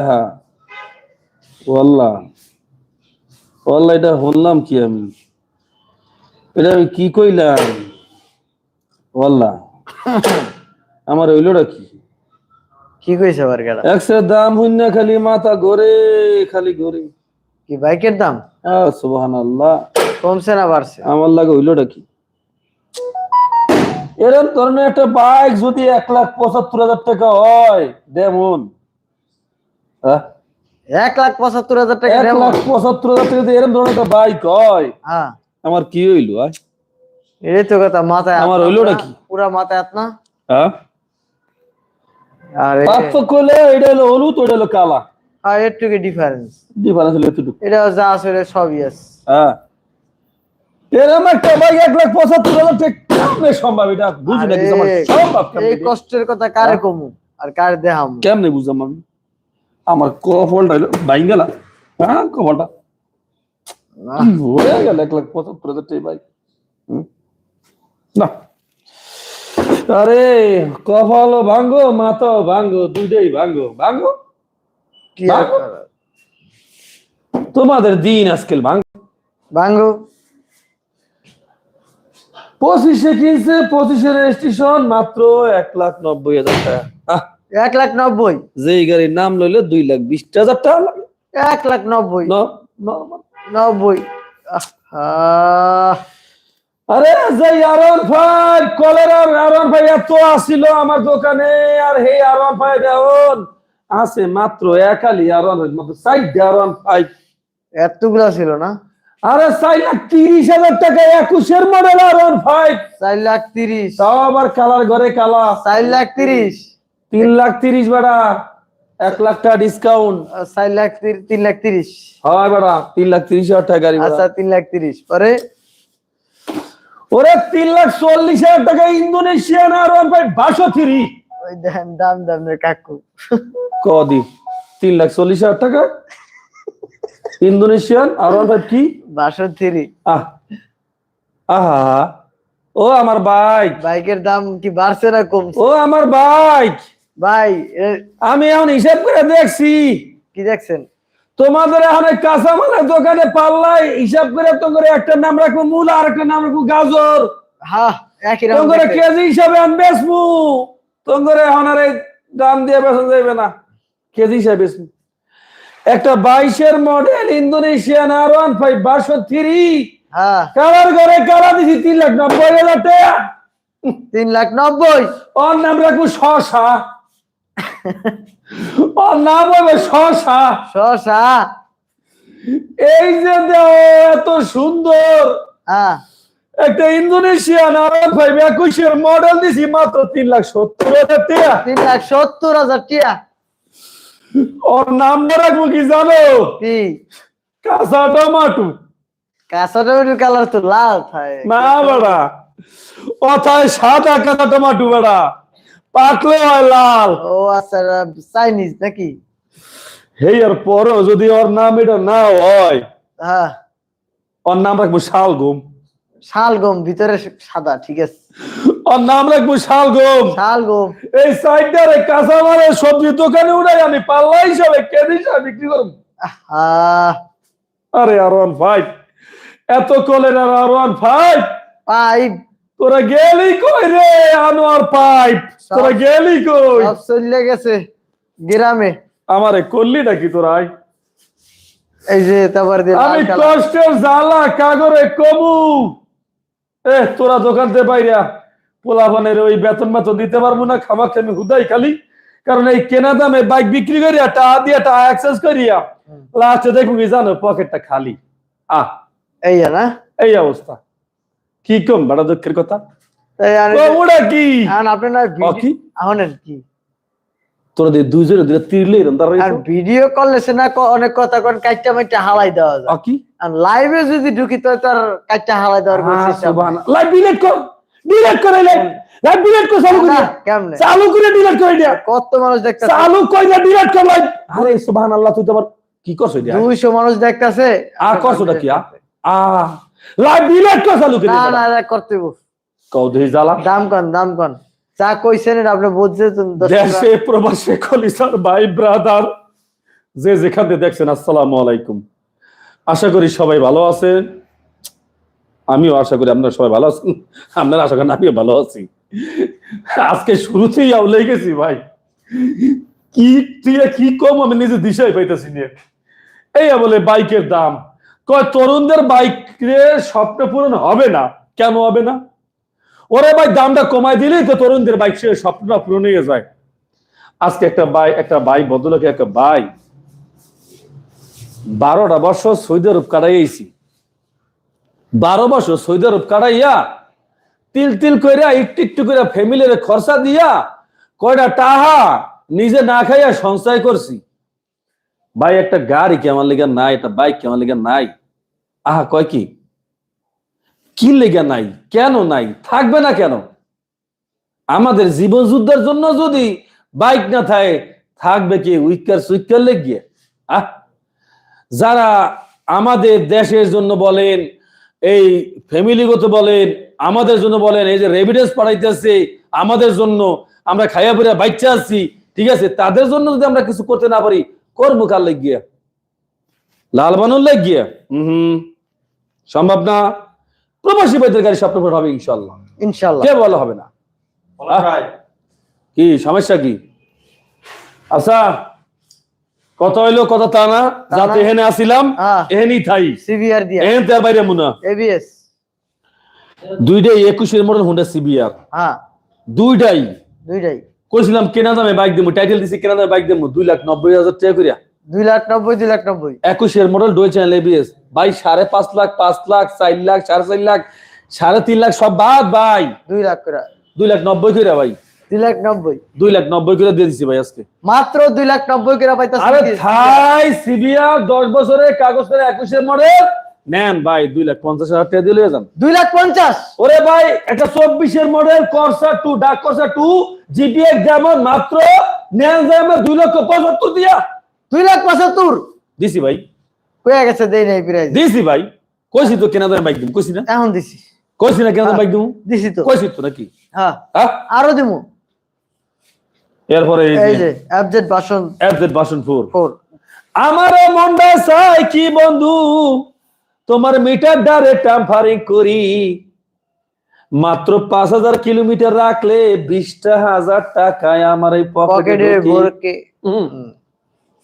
হ্যাঁ। ওয়াল্লাহ। ওয়াল্লাহ এটা শুনলাম কি আমি? এটা আমি কি কইলাম? ওয়াল্লাহ। আমার হইলোটা কি? কি কইছে দাম হইন খালি মাথা ঘরে খালি ঘরে। কি বাইকের দাম? আল্লাহ কমছে না বাড়ছে? আমার লাগে হইলোটা কি? এরকম ধরনের একটা বাইক যদি এক লাখ পঁচাত্তর হাজার টাকা হয় হ্যাঁ এক লাখ পঁচাত্তর হাজার টাকা এক লাখ পঁচাত্তর হাজার টাকা এরকম ধরনের একটা বাইক হয় হ্যাঁ। আমার কি হইল আয়? এই তো কথা মাথায় হাত আমার না হইলোটা পুরা- মাথায় হাত না হ্যাঁ? আরে পার্থক্য হলো এটা হলো হলুদ ওটা হলো কালা। আর একটুকু ডিফারেন্স ডিফারেন্স হলো এটা যা সবই আছে। হ্যাঁ। এরকম একটা বাইক এক লাখ পঁচাত্তর হাজার টাকা কেমনে সম্ভব? এটা বুঝি না কিছু আমার আরে, সম্ভব এই কষ্টের কথা কারে কমু? আর কারে দেহাম কেমনে বুঝলাম আমি? আমার হলো গেল হ্যাঁ হয়ে গেল? এক লাখ বাইক না। আরে কপালও ভাঙ্গো মাথাও ভাঙ্গো দুইটাই ভাঙ্গো। ভাঙ্গো? কি? তোমাদের দিন আজকাল ভাঙ্গো। বাঙ্গু পঁচিশে কিনছে পঁচিশে রেজিস্ট্রেশন মাত্র এক লাখ নব্বই হাজার টাকা। এক লাখ নব্বই। যেই গাড়ির নাম লইলে দুই লাখ বিশ হাজার টাকা লাগে এক লাখ নব্বই। নব্বই। আরে যে আরন ভাই কলেরার আরন ভাই এত আসিল আমার দোকানে আর হে আরন ভাই এখন আছে মাত্র একালি আরন মাত্র সাইড আরন ভাই। এতগুলা ছিল না? আরে চার লাখ তিরিশ হাজার টাকা একুশের মডেল আরন ভাই। চার লাখ তিরিশ। তাও আবার কালার ঘরে কালা চার লাখ তিরিশ। তিন লাখ তিরিশ বেড়া এক লাখ টাকা ডিসকাউন্ট চার লাখ তিন লাখ তিরিশ। হয় বেড়া তিন লাখ তিরিশ হাজার টাকা গাড়ি আচ্ছা তিন লাখ তিরিশ। পরে? ওরে তিন লাখ চল্লিশ হাজার টাকা ইন্দোনেশিয়ান আর ওয়ান ফাইভ বাসো থ্রি ওই দেন দাম দাম রে কাকু। কদি তিন লাখ চল্লিশ হাজার টাকা? ইন্দোনেশিয়ান আর ফাইভ কি? বাসো থ্রি আহ আহা। ও আমার বাইক বাইকের দাম কি বাড়ছে না কমছে? ও আমার বাইক ভাই আমি এখন হিসাব করে দেখছি। কি দেখছেন? তোমাদের এখন কাঁচামালের দোকানে পাল্লাই হিসাব করে তো করে একটা নাম রাখব মূল আর একটা নাম রাখব গাজর। হ্যাঁ একই রকম কেজি হিসাবে আমি তোমরা এখন আর দাম দিয়ে বেচা যাবে না। কেজি হিসাবে একটা বাইশের model Indonesian R one five বারশো three. Colour ঘরে কালা দিছি তিন লাখ নব্বই হাজার টাকা। তিন লাখ নব্বই। ওর নাম রাখব শশা। ওর নাম হবে শশা। শশা। এই যে এত সুন্দর। হ্যাঁ। একটা ইন্দোনেশিয়ান আর ওয়ান ফাইভ একুশের মডেল দিছি মাত্র তিন লাখ সত্তর হাজার টাকা। তিন লাখ সত্তর হাজার টিয়া ওর নাম রাখব কি জানো? কি? কাঁচা টমাটো। কাঁচা টমেটোর কালার তো লাল থাকে না বেড়া। অথায় সাদা কাঁচা টমাটো বেড়া। পাকলে হয় লাল। ও আচ্ছা চাইনিজ নাকি? হেই আর পরও যদি ওর নাম এটা না হয় হ্যাঁ। ওর নাম রাখব শালগম। শালগম ভিতরে সাদা ঠিক আছে। ওর নাম রাখব শালগম। শালগম। এই সাইডটারে কাঁচা মারে সবজি দোকানে উঠাই আমি পাল্লা হিসাবে কেজি হিসাবে বিক্রি করব আরে আর ওয়ান ফাইভ এত কলের আর ওয়ান ফাইভ পাইপ। তোরা গেলি কই রে আনোয়ার পাইপ? তোরা গেলি কই? সব চলে গেছে গ্রামে। আমারে করলি নাকি তোরা আয়? এই যে দিয়ে আমি কষ্টের জ্বালা কাগরে কমু। এ তোরা দোকান থেকে বাইরা পোলাপানের ওই বেতন বেতন দিতে পারব না খামাকে আমি হুদাই খালি। কারণ এই কেনা দামে বাইক বিক্রি করিয়া টাকা দিয়ে টাকা অ্যাক্সেস করিয়া লাস্টে দেখুন কি জানো পকেটটা খালি। আহ এই না? এই অবস্থা। কি কম বড় দুঃখের কথা? ওটা কি? এখন না কি? এখন কি? তোরা দিয়ে দুইজনে দুইটা তীরলে আর ভিডিও করলে সে না অনেক কথা কোন কাইটা মাইটা হালাই দেওয়া যায়। ও কি? আর লাইভে যদি ঢুকি তো তার কাইটা হালাই দেওয়ার কোনো লাইভ ডিলিট কর। ডিলিট করে লাইভ লাইভ ডিলিট কর চালু করে কেমনে? চালু করে ডিলিট করে দিয়া কত মানুষ দেখতেছে? চালু করে ডিলিট কর লাইভ আরে সুবহানাল্লাহ তুই তো আবার কি করছ এটা দুইশো মানুষ দেখতেছে। আ করছ কি? আ আ লাইভ ডিলিট কর চালু না না না, করতে কও দেই জ্বালা। দাম কন দাম কন। যা কইছেন এটা আপনি বুঝছে তো দশ টাকা। দেশে প্রবাসে কলিসার ভাই ব্রাদার যে যেখান থেকে দেখছেন আসসালামু আলাইকুম। আশা করি সবাই ভালো আছেন আমিও আশা করি আপনারা সবাই ভালো আছেন। আপনারা আশা করেন আমিও ভালো আছি। আজকে শুরুতেই আউলে গেছি ভাই। কি কি কম আমি নিজে দিশাই পাইতেছি নিয়ে। এই বলে বাইকের দাম। কয়, তরুণদের বাইকের স্বপ্ন পূরণ হবে না। কেন হবে না? ওরে ভাই দামটা কমাই দিলেই তো তরুণদের বাইক সে স্বপ্নটা পূরণ হয়ে যায়। আজকে একটা বাই একটা বাই ভদ্রলোকে একটা বাই বারোটা বছর সৌদি আরব কাটাইছি বারো বছর সৌদি আরব কাটাইয়া তিল তিল কইরা একটু একটু করে ফ্যামিলির খরচা দিয়া কয়টা টাহা নিজে না খাইয়া সঞ্চয় করছি। ভাই, একটা গাড়ি কেমন লেগে নাই? একটা বাইক কেমন লেগে নাই? আহা, কয় কি? কি লেগে নাই? কেন নাই? থাকবে না কেন? আমাদের জীবন যুদ্ধের জন্য যদি বাইক না থাকে, থাকবে কি উইকার সুইকার লেগে আহ! যারা আমাদের দেশের জন্য বলেন, এই ফ্যামিলিগত বলেন, আমাদের জন্য বলেন, এই যে রেভিডেন্স পাঠাইতেছে, আমাদের জন্য আমরা খাইয়া পড়ে বাচ্চা আছি, ঠিক আছে? তাদের জন্য যদি আমরা কিছু করতে না পারি করব কার লেগিয়া লাল বানুর লেগিয়া হম সম্ভব না? প্রবাসী বৈদ্যের গাড়ি স্বপ্ন হবে ইনশাল্লাহ ইনশাল্লাহ কে বলা হবে না? কি সমস্যা কি? আচ্ছা কত হইল কত তা না। যাতে এখানে আসিলাম হ্যাঁ এহেনি থাই। সিভিআর দিয়া। এহেন তার বাইরে মুনা। এবিএস দুইটাই একুশের মডেল হুন্ডা সিবিআর হ্যাঁ। দুইটাই। দুইটাই। কইছিলাম কেনা দামে বাইক দেবো টাইটেল দিছি কেনা দামে বাইক দেবো দুই লাখ নব্বই হাজার টাকা করিয়া দুই লাখ নব্বই দুই লাখ নব্বই। একুশের মডেল ডুয়েল চ্যানেল এবিএস ভাই সাড়ে পাঁচ লাখ পাঁচ লাখ চার লাখ সাড়ে চার লাখ সাড়ে তিন লাখ সব বাদ ভাই। দুই লাখ করে। দুই লাখ নব্বই করিয়া ভাই। দুই লাখ নব্বই। দুই লাখ নব্বই করে দিয়ে দিছি ভাই আজকে। মাত্র দুই লাখ নব্বই করে পাইতাছে আরে থাই সিবিআর দশ বছরের কাগজ করে একুশের মডেল নেন ভাই দুই লাখ পঞ্চাশ হাজার টাকা দিয়ে যান। দুই লাখ পঞ্চাশ। ওরে ভাই একটা চব্বিশের মডেল করসা টু ডাক করসা টু যেমন মাত্র নেন দুই লক্ষ পঁচাত্তর দিয়া। দুই লাখ পঁচাত্তর। দিছি ভাই। কয়ে গেছে দেই নাই প্রাইজ দিছি। ভাই। কইছি তো কেনা দামে বাইক দিম কইছি না? এখন দিছি। কইছি না কেনা দামে বাইক দিম দিছি তো। কইছি তো নাকি? হ্যাঁ। হ্যাঁ? আরও দিমু। এরপরে এই যে অ্যাবজেট বাসন এফজেড বাসন ফোর ফোর আমার মনটা চাই কি বন্ধু? তোমার মিটার ডারে টাম্পারিং করি। মাত্র পাঁচ হাজার কিলোমিটার রাখলে বিশটা হাজার টাকায় আমার এই পকেটে হুম।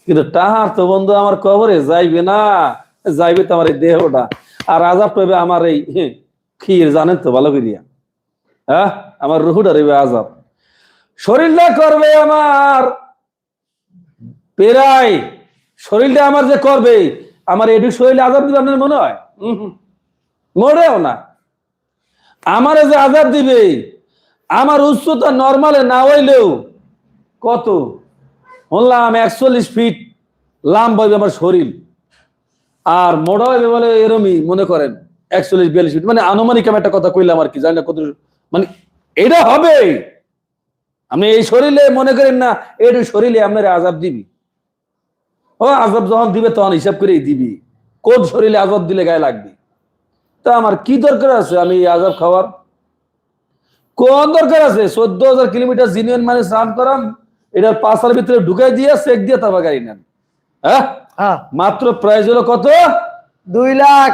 কিন্তু টাহার তো বন্ধু আমার কবরে যাইবে না, যাইবে তো আমার এই দেহটা। আর আজাব পাবে আমার এই ক্ষীর, জানেন তো ভালো করিয়া। হ্যাঁ? আমার রুহুটা রইবে আজাব শরীরটা করবে আমার পেরাই। শরীরটা আমার যে করবে, আমার এটু শরীরে আজাব দিবে আপনার মনে হয়। মরেও না। আমারে যে আজাব দিবে, আমার উচ্চতা নর্মালে না হইলেও কত? বললাম একচল্লিশ ফিট লাম্বা হবে আমার শরীর। আর মোটা হবে বলে এরমই মনে করেন, একচল্লিশ বিয়াল্লিশ ফিট মানে আনুমানিক আমি একটা কথা কইলাম আর কি, জানি না কত মানে এটা হবে। আপনি এই শরীরে মনে করেন না এটু শরীরে আপনার আজাব দিবি। ও আজাব যখন দিবে তখন হিসাব করেই দিবি। কোন শরীরে আজাব দিলে গায়ে লাগবে? তা আমার কি দরকার আছে আমি এই আজাব খাওয়ার? কোন দরকার আছে? চোদ্দ হাজার কিলোমিটার জিনিয়ন মানে স্নান করাম এটার পাশার ভিতরে ঢুকাই দিয়ে চেক দিয়ে তারপর গাড়ি নেন। হ্যাঁ? হ্যাঁ। মাত্র প্রাইস হলো কত? দুই লাখ।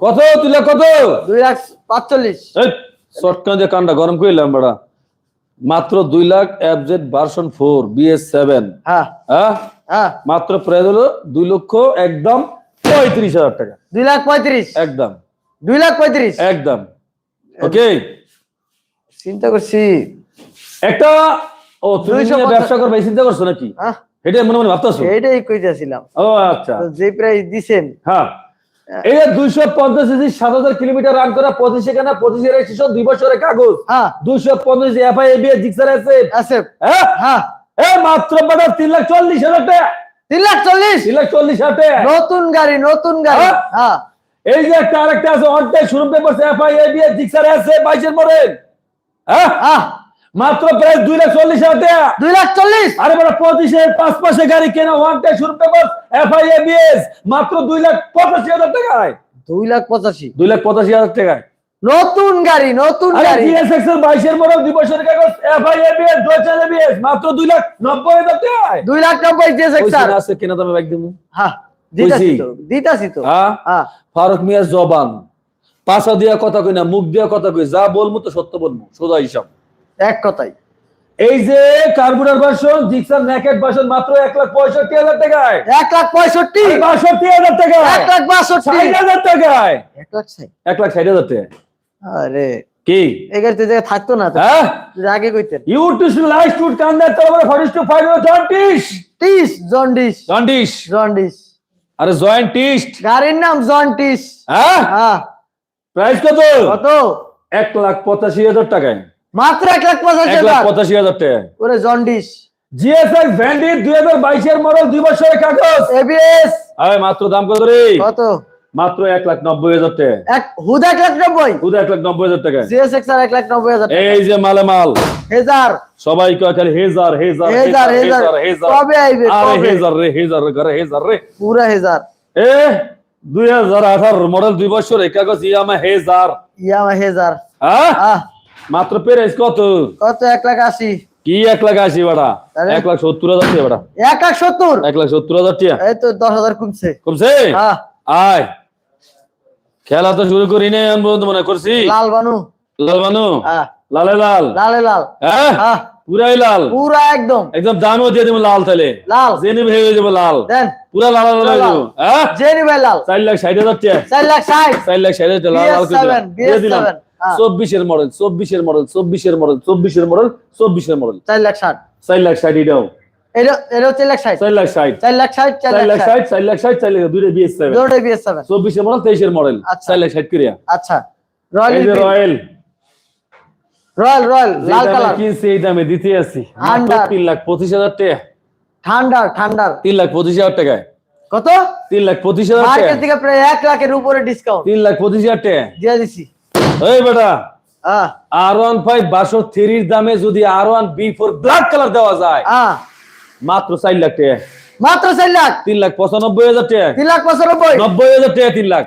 কত? তুলে কত? দুই লাখ পাঁচচল্লিশ। শর্টকান দিয়ে কানটা গরম করলাম বড়া মাত্র দুই lakh FZ version four BS seven মাত্র প্রাইস হলো দুই লক্ষ একদম পঁয়ত্রিশ হাজার টাকা। দুই লাখ পঁয়ত্রিশ। একদম। দুই লাখ পঁয়ত্রিশ। একদম। ওকে চিন্তা করছি। একটা ও তুমি 250 নিয়ে ব্যবসা করবে চিন্তা করছ নাকি? এটা মনে মনে ভাবতেছো? এইটাই কইতেছিলাম। ও আচ্ছা। যে প্রাইস দিছেন। হ্যাঁ। এই দুইশো পঞ্চাশ ইঞ্চি সাত হাজার কিলোমিটার রান করা পঁচিশ সেখানে পঁচিশ রেজিস্ট্রেশন দুই বছরের কাগজ। হ্যাঁ। দুইশো পঞ্চাশ এফআই এবিএস জিক্সার আছে আছে হ্যাঁ? হ্যাঁ। এ মাত্র বাজার তিন লাখ চল্লিশ হাজার টাকা। তিন লাখ চল্লিশ? তিন লাখ চল্লিশ হাজার টাকা। নতুন গাড়ি নতুন গাড়ি। হ্যাঁ? হ্যাঁ। এই যে একটা আরেকটা আছে অনটাই শুরু পেপার এফআই এবিএস জিক্সার আছে বাইশের মডেল হ্যাঁ? হ্যাঁ মাত্র প্রায় দুই লাখ চল্লিশ হাজার টাকা। দুই লাখ চল্লিশ? আরে বড় পঁচিশের পাঁচ মাসে গাড়ি কেনা ওয়ান টাই শুরু পেপার এফআই এবিএস মাত্র দুই লাখ পঁচাশি হাজার টাকায়। দুই লাখ পঁচাশি। দুই লাখ পঁচাশি হাজার টাকায়। নতুন গাড়ি নতুন গাড়ি। জিএসএক্স এর বাইশের মডেল দুই বছরের কাগজ এফআই এবিএস ডয়েচেল এবিএস মাত্র দুই লাখ নব্বই হাজার টাকায়। দুই লাখ নব্বই দিয়েছে ওই স্যার আছে কেনা দামে বাইক দিমু। হ্যাঁ দিতাছি। তো দিতাছি তো। হ্যাঁ? হ্যাঁ। ফারুক মিয়া জবান। পাশা দিয়া কথা কই না মুখ দিয়া কথা কই যা বলব তো সত্য বলব সোজা হিসাব। এক কথাই। এই যে carburettor version Gixxer naked version মাত্র এক লাখ পঁয়ষট্টি হাজার টাকায়। এক লাখ পঁয়ষট্টি? বাষট্টি হাজার টাকায়। এক লাখ বাষট্টি? ষাট হাজার টাকায়। এক লাখ ষাট। এক লাখ ষাট হাজার টাকা আরে। কি? এই গাড়িতে যে থাকতো না হ্যাঁ? আগে কইতেন। ইউ টু লাইট টুট কান্দার তারপরে ফরিস টু ফাইভ জন্টিস টিস জন্ডিস। Jaundice jaundice. আরে জয়েন্টিস্ট। গাড়ির নাম জন্টিস হ্যাঁ? হ্যাঁ। প্রাইস কত? কত? এক লাখ পঁচাশি হাজার টাকায়। মাত্র এক লাখ পঁচাশি এক হাজার। পঁচাশি হাজার টাকা। ওরে জন্ডিস। জিএসএক্স ভ্যান্ডি দুই হাজার বাইশের মডেল দুই বছরের কাগজ। এবিএস আরে মাত্র দাম কত রে? কত? মাত্র এক লাখ নব্বই হাজার টাকা। এক হুদ এক লাখ নব্বই। শুধু এক লাখ নব্বই হাজার টাকা। জিএসএক্স আর এক লাখ নব্বই হাজার। এই যে মালে মাল হেজার। সবাই কয় খালি হেজার হেজার হেজার হেজার হেজার। কবে আইবে আরে হেজার রে হেজার রে ঘরে হেজার রে। পুরা হেজার। এ দুই হাজার আঠারো মডেল দুই বছর এই কাগজ ইয়ামা হেজার। ইয়ামা হেজার। হ্যাঁ মাত্র প্রাইস কত? কত? এক লাখ আশি। কি এক লাখ আশি আরে? এক লাখ সত্তর হাজার টাকা বেটা। এক লাখ সত্তর? এক লাখ সত্তর হাজার টাকা। এই তো দশ হাজার কমছে। কমছে? হ্যাঁ। আয়। খেলা তো শুরু করি মনে করছি। লাল বানু। লাল মানু হ্যাঁ। লালে লাল? লালে লাল। হ্যাঁ? হ্যাঁ। পুরাই লাল? পুরা একদম। একদম দামও দিয়ে দেবো লাল তাহলে। লাল। জেনে হয়ে যাব লাল। দেন। পুরা লাল লাল হয়ে হ্যাঁ? জেনি ভাই লাল। চার লাখ ষাট হাজার টাকা। চার লাখ ষাট। চার লাখ ষাট হাজার টাকা লাল লাল করে দিলাম। BS7, দিয়ে দিলাম। চব্বিশের মডেল চব্বিশের মডেল চব্বিশের মডেল চব্বিশের মডেল চব্বিশের মডেল চার লাখ ষাট। চার লাখ ষাট এটাও। এটা এটাও চার লাখ চব্বিশের মডেল তেইশের মডেল। চার ষাট করিয়া। আচ্ছা। রয়্যাল। রয়্যাল রয়্যাল লাল কালার। কিনছি এই দামে দিতে আছি পঁচিশ হাজার টাকা। ঠান্ডার ঠান্ডার তিন লাখ টাকায়। কত? তিন লাখ পঁচিশ হাজার টাকা। মার্কেট থেকে প্রায় লাখের উপরে ডিসকাউন্ট তিন লাখ পঁচিশ হাজার টাকা। দিয়ে দিছি। এই বেটা আর ওয়ান ফাইভ বাসো থ্রির দামে যদি R one V four black colour দেওয়া যায় মাত্র চার লাখ টাকা। মাত্র চার লাখ? তিন লাখ পঁচানব্বই হাজার টাকা। তিন লাখ পঁচানব্বই? নব্বই হাজার টাকা তিন লাখ।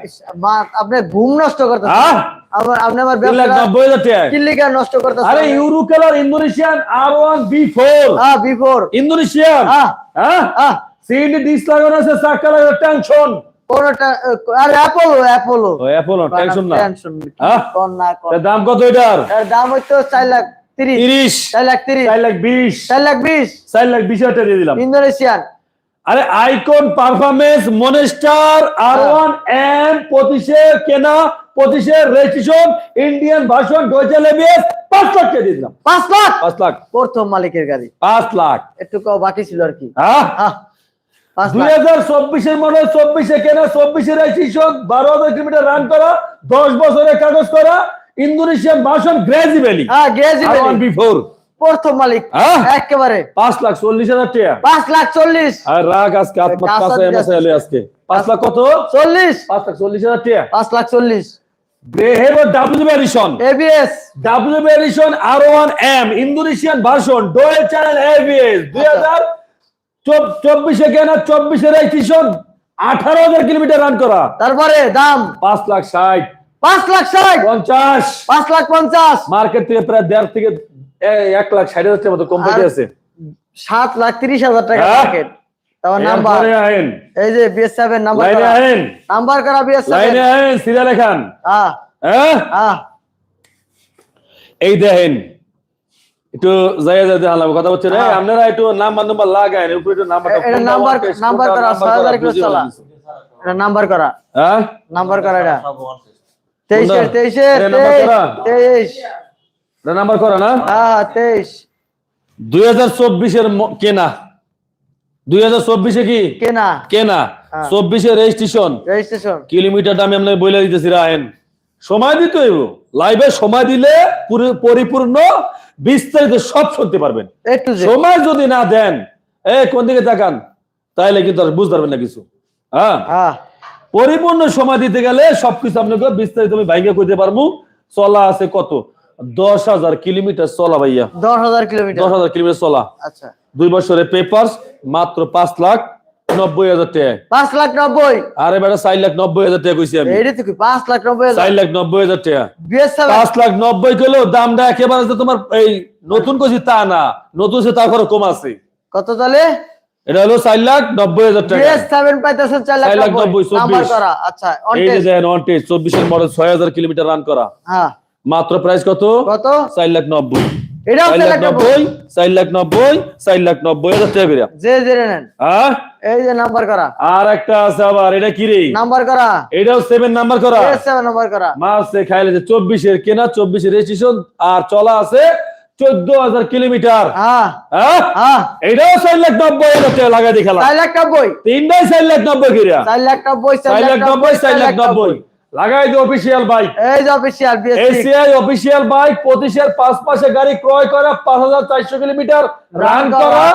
আপনি ঘুম নষ্ট করতেছেন। হ্যাঁ আবার আপনি আমার তিন লাখ নব্বই হাজার টাকা। কিল্লিকা নষ্ট করতেছেন। আরে euro colour Indonesian R one V four হ্যাঁ বিফোর ইন্দোনেশিয়ান? হ্যাঁ ডিস লাগানো আছে চাকা লাগানো টেনশন কোনটা আরে অ্যাপোলো অ্যাপোলো ও অ্যাপোলো টেনশন না। টেনশন? কোন না কোন দাম কত এটার? এর দাম হইতো চার লাখ তিরিশ। তিরিশ। চার লাখ টাকা দিয়ে দিলাম। ইন্দোনেশিয়ান। আরে icon performance monster R one M পঁচিশে কেনা পঁচিশে registration Indian version dual ABS পাঁচ লাখ টাকা দিয়ে দিলাম। পাঁচ লাখ? পাঁচ লাখ। প্রথম মালিকের গাড়ি। পাঁচ লাখ। একটু বাকি ছিল আর কি। হ্যাঁ দুই হাজার চব্বিশের মডেল চব্বিশে কেনা চব্বিশে রেজিস্ট্রেশন বারো হাজার কিলোমিটার রান করা দশ বছরের কাগজ করা ইন্দোনেশিয়ান ভার্সন গ্রেজি ভ্যালি হ্যাঁ বিফোর প্রথম মালিক? একেবারে। পাঁচ লাখ চল্লিশ হাজার টাকা। পাঁচ লাখ চল্লিশ। আর রাগ আজকে আত্মা কাঁচা কাঁচা দিয়ে আজকে। পাঁচ লাখ কত? চল্লিশ। পাঁচ লাখ চল্লিশ হাজার টাকা। পাঁচ লাখ চল্লিশ। W edition ABS W edition R one M Indonesian version dual channel ABS দুই হাজার চব্বিশে কেনা? চব্বিশে রেজিস্ট্রেশন আঠারো হাজার কিলোমিটার রান করা। তারপরে দাম? পাঁচ লাখ ষাট। পাঁচ লাখ ষাট? পঞ্চাশ। পাঁচ লাখ পঞ্চাশ। মার্কেট থেকে প্রায় দেড় থেকে এক লাখ ষাট হাজার মতো কোম্পানি আছে। সাত লাখ তিরিশ হাজার টাকা? মার্কেট তারপর নাম্বার এই যে বিএস সেভেন নাম্বার লাইনে করা। আহেন। নাম্বার করা বিএস সেভেন লাইনে আহেন সিরিয়াল খান হ্যাঁ। হ্যাঁ? হ্যাঁ। এই দেখেন একটু জায়গা জায়গা হালাম কথা বলছেন হ্যাঁ। আপনারা একটু নাম্বার নাম্বার লাগায়েন উপরে একটু নাম্বার এটা নাম্বার নাম্বার করা কিলো চালা। এটা নাম্বার করা। হ্যাঁ? নাম্বার করা এটা। তেইশের কোনটা? তেইশের এটা নাম্বার করা? এটা নাম্বার করা না? হ্যাঁ তেইশ। দুই হাজার চব্বিশের কেনা। দুই হাজার চব্বিশে কি? কেনা। কেনা। হ্যাঁ। চব্বিশে রেজিস্ট্রেশন। রেজিস্ট্রেশন। কিলোমিটারটা আমি আপনাকে বলে দিতেছি রাহেন সময় দিতে হইব। লাইভে সময় দিলে পুরো- পরিপূর্ণ বিস্তারিত সব শুনতে পারবেন। সময় যদি না দেন এ কোন দিকে তাকান? তাহলে কিন্তু আর বুঝতে পারবেন না কিছু। হ্যাঁ? হ্যাঁ। পরিপূর্ণ সময় দিতে গেলে সবকিছু আপনাকে বিস্তারিত আমি ভাইকে কইতে পারব। চলা আছে কত? দশ হাজার কিলোমিটার চলা ভাইয়া। দশ হাজার কিলোমিটার। দশ হাজার কিলোমিটার চলা। আচ্ছা। দুই বছরের পেপার মাত্র পাঁচ লাখ। নব্বই হাজার টাকা। পাঁচ লাখ নব্বই। আরে বেটা চার লাখ নব্বই হাজার টাকা কইছি আমি। এইটা তো পাঁচ লাখ নব্বই চার লাখ নব্বই হাজার টাকা। পাঁচ লাখ নব্বই কিলো দামটা একেবারে তোমার এই নতুন কইছি তা না। নতুন সে তারপরে কম আছে। কত তাহলে? এটা হলো চার লাখ নব্বই হাজার টাকা। বিএস সেভেন পাইতেছেন চার লাখ নব্বই। নব্বই, চব্বিশ। আচ্ছা এই যে চব্বিশের মডেল ছয় হাজার কিলোমিটার রান করা। হ্যাঁ। মাত্র প্রাইস কত? কত? চার লাখ নব্বই। এটাও চার চার লাখ লাখ নব্বই নব্বই চার লাখ নব্বই চার লাখ নব্বই হাজার টাকা করে যে নেন হ্যাঁ এই যে নাম্বার করা আর একটা আছে আবার এটা কি রে নাম্বার করা এটাও সেভেন নাম্বার করা বিএস নাম্বার করা মাসে খাইলে যে চব্বিশের কেনা চব্বিশের রেজিস্ট্রেশন আর চলা আছে চোদ্দ হাজার কিলোমিটার হ্যাঁ হ্যাঁ হ্যাঁ এটাও চার লাখ নব্বই হাজার লাগাই দেখালাম চার লাখ নব্বই তিনটাই চার লাখ নব্বই কিরা চার লাখ নব্বই চার লাখ নব্বই চার লাখ নব্বই লাগাই দিও অফিসিয়াল বাইক এই যে অফিসিয়াল এসিআই অফিসিয়াল বাইক পঁচিশের পাঁচ মাসে গাড়ি ক্রয় করা পাঁচ হাজার চারশো কিলোমিটার রান করা।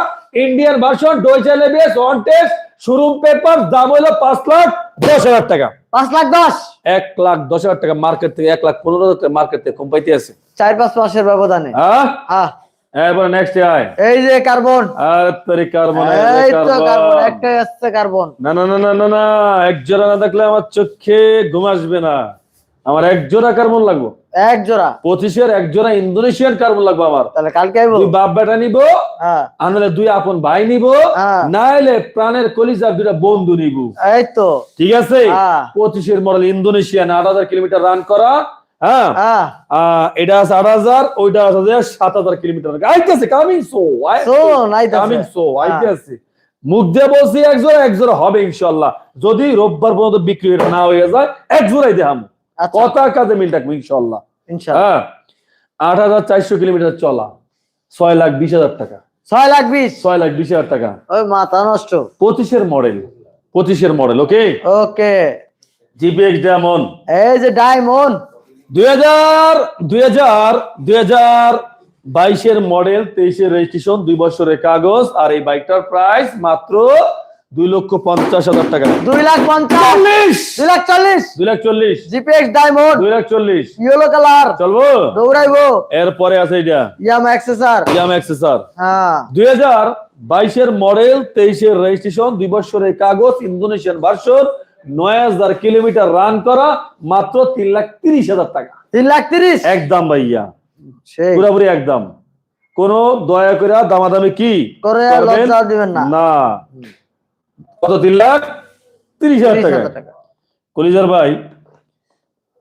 Indian version dual ABS on test showroom paper দাম হলো পাঁচ লাখ দশ হাজার টাকা। পাঁচ লাখ দশ? এক লাখ দশ হাজার টাকা মার্কেট থেকে এক লাখ পনেরো হাজার টাকা মার্কেট থেকে কম পাইতে আছে। চার পাঁচ মাসের ব্যবধানে। হ্যাঁ? হ্যাঁ। এবার নেক্সট আয় এই যে কার্বন আর তোরে কার্বন এই তো কার্বন একটাই আসছে কার্বন না না না না না এক জোড়া না থাকলে আমার চোখে ঘুম আসবে না। আমার এক জোড়া কার্বন লাগবো। এক জোড়া। পঁচিশের এক জোড়া ইন্দোনেশিয়ান কার্বন লাগবে আমার। তাহলে কালকে আইবো। দুই বাপ বেটা নিব হ্যাঁ। আনলে দুই আপন ভাই নিব হ্যাঁ। না এলে প্রাণের কলিজার দুইটা বন্ধু নিব। এই তো। ঠিক আছে? হ্যাঁ। পঁচিশের মডেল ইন্দোনেশিয়ান আট হাজার কিলোমিটার রান করা। হ্যাঁ? এটা আট হাজার ওইটা আছে সাত হাজার কিলোমিটার আইতেছে কামিং সো কামিং সো। আইতেছে। মুখ দিয়ে বলছি এক জোড়া এক জোড়া হবে ইনশাল্লাহ যদি রোববার পর্যন্ত বিক্রি না হয়ে যায় এক জোড়াই দেখাম। আচ্ছা। কথা কাজে মিল থাকব ইনশাল্লাহ হ্যাঁ? আট হাজার চারশো কিলোমিটার চলা। ছয় লাখ বিশ হাজার টাকা। ছয় লাখ বিশ। ছয় লাখ বিশ হাজার টাকা। ওই মাথা নষ্ট। পঁচিশের মডেল পঁচিশের model okay okay GPX diamond এই যে ডায়মন্ড দুই হাজার দুই হাজার দুই হাজার বাইশের মডেল তেইশের রেজিস্ট্রেশন দুই বছরের কাগজ আর এই বাইকটার প্রাইস মাত্র দুই লক্ষ পঞ্চাশ হাজার টাকা। দুই লাখ পঞ্চাশ। দুই লাখ চল্লিশ। দুই লাখ চল্লিশ। জিপিএক্স ডায়মন্ড দুই লাখ চল্লিশ। ইয়েলো কালার চলবো? দৌড়াইবো। এরপরে আছে এটা ইয়ামা এক্সেসার ইয়াম এক্সেসার হ্যাঁ। দুই হাজার বাইশের মডেল তেইশের রেজিস্ট্রেশন দুই বছরের কাগজ ইন্দোনেশিয়ান ভার্সন নয় হাজার কিলোমিটার রান করা মাত্র তিন লাখ তিরিশ হাজার টাকা। তিন লাখ তিরিশ? একদম ভাইয়া। পুরাপুরি একদম। কোন দয়া করে দামাদামি কি না। কত তিন লাখ তিরিশ হাজার টাকা। কলিজার ভাই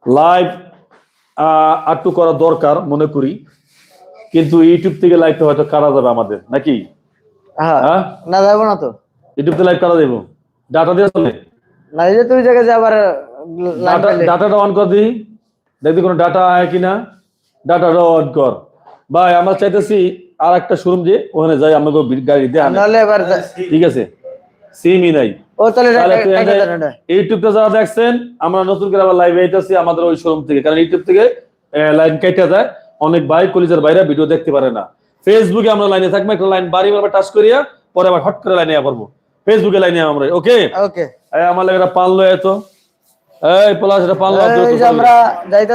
লাইভ আটটু করা দরকার মনে করি। কিন্তু ইউটিউব থেকে লাইভটা হয়তো কারা যাবে আমাদের নাকি? হ্যাঁ। হ্যাঁ? না যাব না তো। ইউটিউব থেকে লাইভ কারা দেবো ডাটা দিয়ে চলে না তুই জায়গায় যে আবার। ডাটাটা অন কর দিই। দেখবি কোনো ডাটা আয় কিনা। ডাটাটা অন কর। ভাই আমরা চাইতেছি আর একটা শোরুম যে ওখানে যাই আমাকে গাড়ি দিয়ে আনে। নাহলে এবার ঠিক আছে? সিমই নাই। ও তাহলে ইউটিউবটা যারা দেখছেন আমরা নতুন করে আবার লাইভ আইতেছি আমাদের ওই শোরুম থেকে। কারণ ইউটিউব থেকে লাইন কেটে যায়। অনেক ভাই কলিজার বাইরে ভিডিও দেখতে পারে না। ফেসবুকে আমরা লাইনে থাকব একটা লাইন বাড়ি বারবার টাচ করিয়া পরে আবার হট করে লাইনে করব ফেসবুকে লাইনে আমরা ওকে ওকে আমার লাগে এটা পানলো এত। এই পলাশ এটা এই আমরা যাইতে